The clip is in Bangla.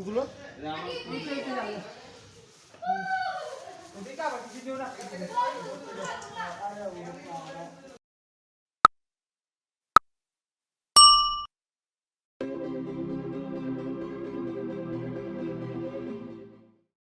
কুকুলো ওদিকে আবার কিছু দিও না